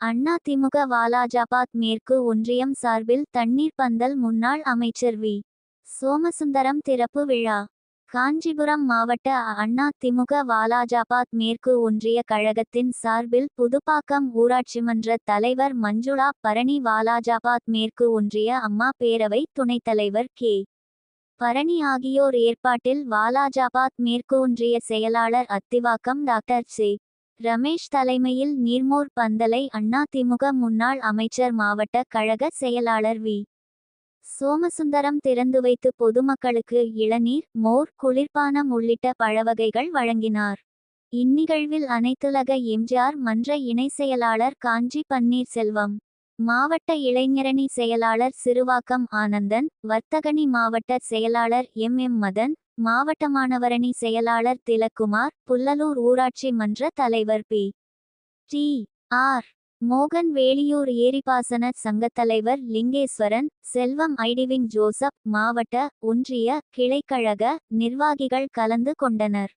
அண்ணா திமுக வாலாஜாபாத் மேற்கு ஒன்றியம் சார்பில் தண்ணீர் பந்தல் முன்னாள் அமைச்சர் வி. சோமசுந்தரம் திறப்பு விழா. காஞ்சிபுரம் மாவட்ட அண்ணா திமுக வாலாஜாபாத் மேற்கு ஒன்றிய கழகத்தின் சார்பில் புதுப்பாக்கம் ஊராட்சிமன்ற தலைவர் மஞ்சுளா பரணி வாலாஜாபாத் மேற்கு ஒன்றிய அம்மா பேரவை துணைத் தலைவர் கே. பரணி ஆகியோர் ஏற்பாட்டில் வாலாஜாபாத் மேற்கு ஒன்றிய செயலாளர் அத்திவாக்கம் டாக்டர் சே. ரமேஷ் தலைமையில் நீர்மோர் பந்தலை அண்ணா திமுக முன்னாள் அமைச்சர் மாவட்ட கழக செயலாளர் வி. சோமசுந்தரம் திறந்து வைத்து பொதுமக்களுக்கு இளநீர் மோர் குளிர்பானம் உள்ளிட்ட பழவகைகள் வழங்கினார். இந்நிகழ்வில் அனைத்துலக எம்ஜிஆர் மன்ற இணை செயலாளர் காஞ்சி பன்னீர்செல்வம் மாவட்ட இளைஞரணி செயலாளர் சிறுவாக்கம் ஆனந்தன் வர்த்தகனி மாவட்ட செயலாளர் எம். எம். மதன் மாவட்ட மாணவரணி செயலாளர் திலக்குமார் புல்லலூர் ஊராட்சி மன்ற தலைவர் பி. டி. ஆர். மோகன் வேலியூர் ஏரிபாசன சங்கத் தலைவர் லிங்கேஸ்வரன் செல்வம் ஐடிவிங் ஜோசப் மாவட்ட ஒன்றிய கிளைக்கழக நிர்வாகிகள் கலந்து கொண்டனர்.